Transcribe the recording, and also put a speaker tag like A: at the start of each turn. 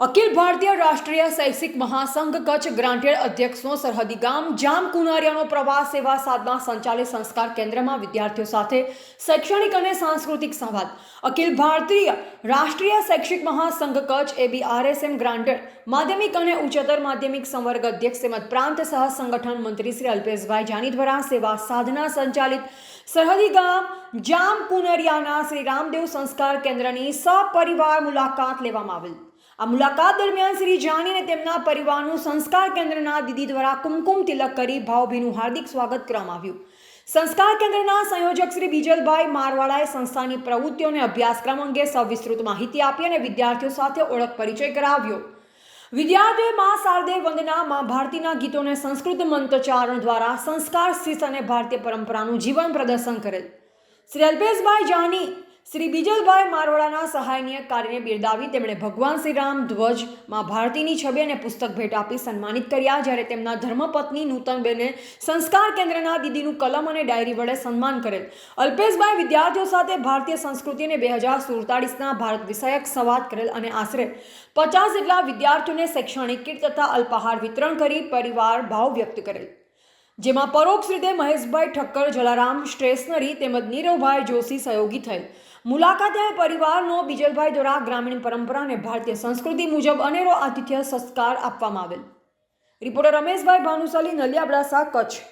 A: અખિલ ભારતીય રાષ્ટ્રીય શૈક્ષિક મહાસંઘ કચ્છ ગ્રાન્ટેડ અધ્યક્ષનો સરહદી ગામ જામ કુનારિયાનો પ્રવાસ સેવા સાધના સંચાલિત સંસ્કાર કેન્દ્રમાં વિદ્યાર્થીઓ સાથે શૈક્ષણિક અને સાંસ્કૃતિક સંવાદ. અખિલ ભારતીય રાષ્ટ્રીય શૈક્ષિક મહાસંઘ કચ્છ એબીઆરએસએમ ગ્રાન્ટેડ માધ્યમિક અને ઉચ્ચતર માધ્યમિક સંવર્ગ અધ્યક્ષ તેમજ પ્રાંત સહ સંગઠન મંત્રી શ્રી અલ્પેશભાઈ જાની દ્વારા સેવા સાધના સંચાલિત સરહદી ગામ જામ કુનરિયાના શ્રી રામદેવ સંસ્કાર કેન્દ્રની સપરિવાર મુલાકાત લેવામાં આવેલ. આ મુલાકાત દરમિયાન શ્રી જાની તેમના પરિવારનું સંસ્કાર કેન્દ્રના દીદી દ્વારા કુમકુમ તિલક કરી ભાવભીનું હાર્દિક સ્વાગત કરવામાં આવ્યું. સંસ્કાર કેન્દ્રના સંયોજક શ્રી બીજલભાઈ મારવાડાએ સંસ્થાની પ્રવૃત્તિઓ અને અભ્યાસક્રમ અંગે સવિસ્તૃત માહિતી આપી અને વિદ્યાર્થીઓ સાથે ઓળખ પરિચય કરાવ્યો. વિદ્યાર્થીઓએ મા શારદે વંદના, મા ભારતીના ગીતોને સંસ્કૃત મંત્રોચ્ચારણ દ્વારા સંસ્કાર શિસ્ત અને ભારતીય પરંપરાનું જીવન પ્રદર્શન કરેલ. શ્રી અલ્પેશભાઈ જાની શ્રી બીજલભાઈ મારવાડાના સહાયનીય કાર્યને બિરદાવી તેમણે ભગવાન શ્રી રામ ધ્વજ, માં ભારતીની છબી અને પુસ્તક ભેટ આપી સન્માનિત કર્યા, જ્યારે તેમના ધર્મપત્ની નૂતનબેને સંસ્કાર કેન્દ્રના દીદીનું કલમ અને ડાયરી વડે સન્માન કરેલ. અલ્પેશભાઈ વિદ્યાર્થીઓ સાથે ભારતીય સંસ્કૃતિ અને બે હજાર સુડતાળીસના ભારત વિષયક સંવાદ કરેલ અને આશરે પચાસ જેટલા વિદ્યાર્થીઓને શૈક્ષણિક કીટ તથા અલ્પાહાર વિતરણ કરી પરિવાર ભાવ વ્યક્ત કરેલ. જેમાં પરોક્ષ રીતે મહેશભાઈ ઠક્કર, જલારામ સ્ટેશનરી તેમજ નીરવભાઈ જોશી સહયોગી થઈ મુલાકાતે પરિવારનો બીજલભાઈ દ્વારા ગ્રામીણ પરંપરા અને ભારતીય સંસ્કૃતિ મુજબ અનેરો આતિથ્ય સંસ્કાર આપવામાં આવેલ. રિપોર્ટર રમેશભાઈ ભાનુશાલી, નલિયાબડાસા, કચ્છ.